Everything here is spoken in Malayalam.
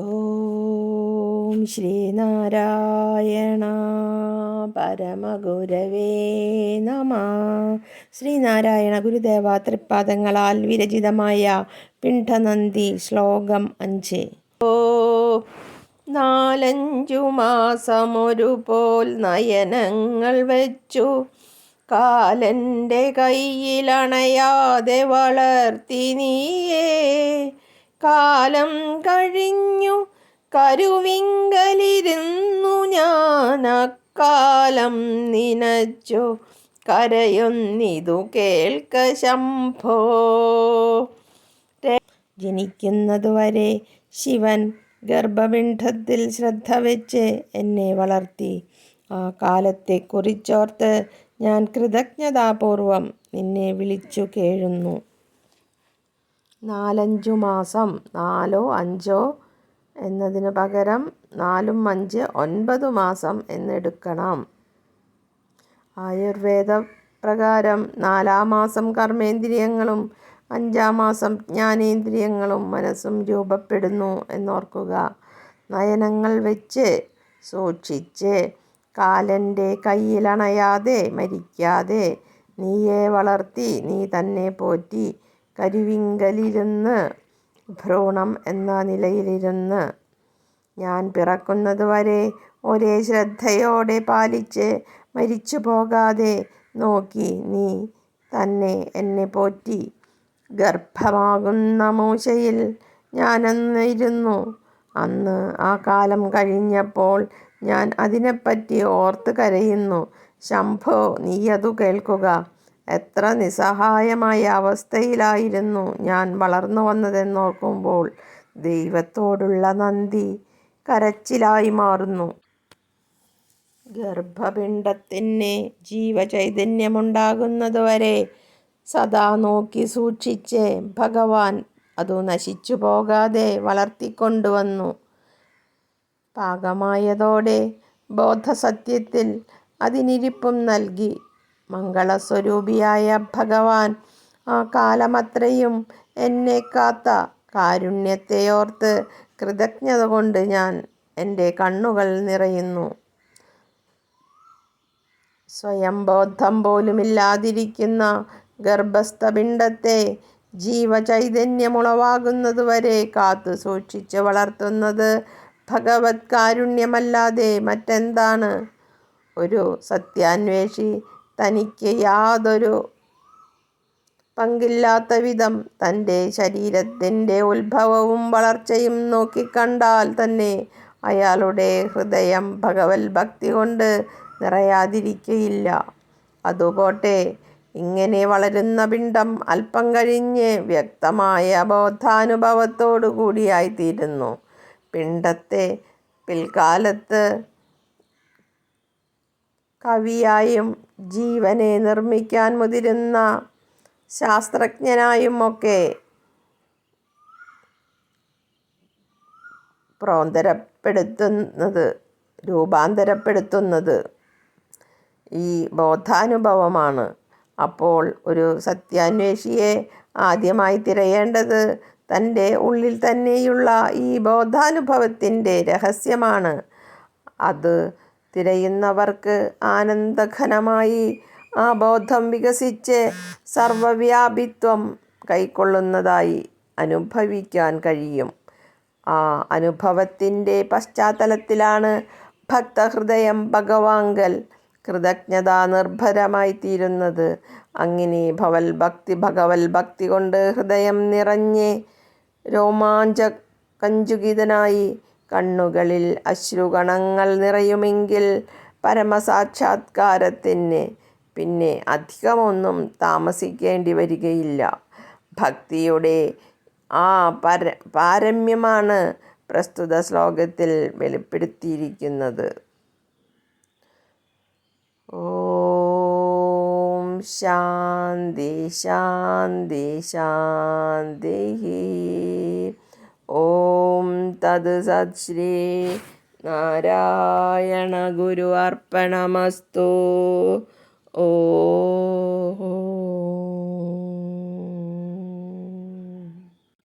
ഓം ശ്രീനാരായണ പരമഗുരവേ നമ. ശ്രീനാരായണ ഗുരുദേവ തൃപ്പാദങ്ങളാൽ വിരചിതമായ പിണ്ഡനന്ദി ശ്ലോകം അഞ്ച്. ഓ നാലഞ്ചു മാസമൊരുപോൽ നയനങ്ങൾ വെച്ചു. കാലന്റെ കയ്യിലണയാതെ വളർത്തി നീയേ. കാലം കഴിഞ്ഞു. കരുവിങ്കലിരുന്നു ഞാൻ അക്കാലം നിനച്ചു. കരയൊന്നിതു കേൾക്ക ശംഭോ. ജനിക്കുന്നതുവരെ ശിവൻ ഗർഭപിണ്ഡത്തിൽ ശ്രദ്ധ വെച്ച് എന്നെ വളർത്തി. ആ കാലത്തെക്കുറിച്ചോർത്ത് ഞാൻ കൃതജ്ഞതാപൂർവം നിന്നെ വിളിച്ചു കേഴുന്നു. നാലഞ്ചു മാസം നാലോ അഞ്ചോ എന്നതിന് പകരം നാലും അഞ്ച് ഒൻപത് മാസം എന്നെടുക്കണം. ആയുർവേദ പ്രകാരം നാലാം മാസം കർമ്മേന്ദ്രിയങ്ങളും അഞ്ചാം മാസം ജ്ഞാനേന്ദ്രിയങ്ങളും മനസ്സും രൂപപ്പെടുന്നു എന്നോർക്കുക. നയനങ്ങൾ വെച്ച് സൂക്ഷിച്ച് കാലന്റെ കയ്യിലണയാതെ മരിക്കാതെ നീയെ വളർത്തി നീ തന്നെ പോറ്റി കരുവിങ്കലിരുന്ന് ഭ്രൂണം എന്ന നിലയിലിരുന്ന് ഞാൻ പിറക്കുന്നതുവരെ ഒരേ ശ്രദ്ധയോടെ പാലിച്ച് മരിച്ചു പോകാതെ നോക്കി നീ തന്നെ എന്നെ പോറ്റി. ഗർഭമാകുന്ന മൂശയിൽ ഞാനന്നിരുന്നു. അന്ന് ആ കാലം കഴിഞ്ഞപ്പോൾ ഞാൻ അതിനെപ്പറ്റി ഓർത്ത് കരയുന്നു. ശംഭോ നീയതു കേൾക്കുക. എത്ര നിസ്സഹായമായ അവസ്ഥയിലായിരുന്നു ഞാൻ വളർന്നു വന്നതെന്നോർക്കുമ്പോൾ ദൈവത്തോടുള്ള നന്ദി കരച്ചിലായി മാറുന്നു. ഗർഭപിണ്ഡത്തിന് ജീവചൈതന്യമുണ്ടാകുന്നതുവരെ സദാ നോക്കി സൂക്ഷിച്ച് ഭഗവാൻ അതു നശിച്ചു പോകാതെ വളർത്തിക്കൊണ്ടുവന്നു. പാകമായതോടെ ബോധസത്യത്തിൽ അതിനിരിപ്പും നൽകി. മംഗളസ്വരൂപിയായ ഭഗവാൻ ആ കാലമത്രയും എന്നെ കാത്ത കാരുണ്യത്തെയോർത്ത് കൃതജ്ഞത കൊണ്ട് ഞാൻ എന്റെ കണ്ണുകൾ നിറയുന്നു. സ്വയം ബോധം പോലുമില്ലാതിരിക്കുന്ന ഗർഭസ്ഥപിണ്ഡത്തെ ജീവചൈതന്യമുളവാകുന്നതുവരെ കാത്തു സൂക്ഷിച്ച് വളർത്തുന്നത് ഭഗവത് കാരുണ്യമല്ലാതെ മറ്റെന്താണ്? ഒരു സത്യാന്വേഷി തനിക്ക് യാതൊരു പങ്കില്ലാത്ത വിധം തന്റെ ശരീരത്തിന്റെ ഉത്ഭവവും വളർച്ചയും നോക്കിക്കണ്ടാൽ തന്നെ അയാളുടെ ഹൃദയം ഭഗവത് ഭക്തി കൊണ്ട് നിറയാതിരിക്കയില്ല. അതുപോട്ടെ ഇങ്ങനെ വളരുന്ന പിണ്ടം അല്പം കഴിഞ്ഞ് വ്യക്തമായ ബോധാനുഭവത്തോടു കൂടിയായിത്തീരുന്നു. പിണ്ടത്തെ പിൽക്കാലത്ത് കവിയായും ജീവനെ നിർമ്മിക്കാൻ മുതിരുന്ന ശാസ്ത്രജ്ഞനായും ഒക്കെ പ്രോന്തരപ്പെടുത്തുന്നത് രൂപാന്തരപ്പെടുത്തുന്നത് ഈ ബോധാനുഭവമാണ്. അപ്പോൾ ഒരു സത്യാന്വേഷിയെ ആദ്യമായി തിരയേണ്ടത് തന്റെ ഉള്ളിൽ തന്നെയുള്ള ഈ ബോധാനുഭവത്തിന്റെ രഹസ്യമാണ്. അത് തിരയുന്നവർക്ക് ആനന്ദഘനമായി ആ ബോധം വികസിച്ച് സർവവ്യാപിത്വം കൈക്കൊള്ളുന്നതായി അനുഭവിക്കാൻ കഴിയും. ആ അനുഭവത്തിന്റെ പശ്ചാത്തലത്തിലാണ് ഭക്തഹൃദയം ഭഗവാങ്കൽ കൃതജ്ഞതാ നിർഭരമായി തീരുന്നത് അങ്ങനെ ഭവൽ ഭക്തി ഭഗവൽ ഭക്തി കൊണ്ട് ഹൃദയം നിറഞ്ഞ് രോമാഞ്ച കഞ്ചുകിതനായി കണ്ണുകളിൽ അശ്രുകണങ്ങൾ നിറയുമെങ്കിൽ പരമസാക്ഷാത്കാരത്തിന് പിന്നെ അധികമൊന്നും താമസിക്കേണ്ടി വരികയില്ല. ഭക്തിയുടെ ആ പര പാരമ്യമാണ് പ്രസ്തുത ശ്ലോകത്തിൽ വെളിപ്പെടുത്തിയിരിക്കുന്നത്. ഓം ശാന്തി ശാന്തി ശാന്തി ഓം തത് സത് ശ്രീ നാരായണ ഗുരു അർപ്പണമസ്തു. ഓ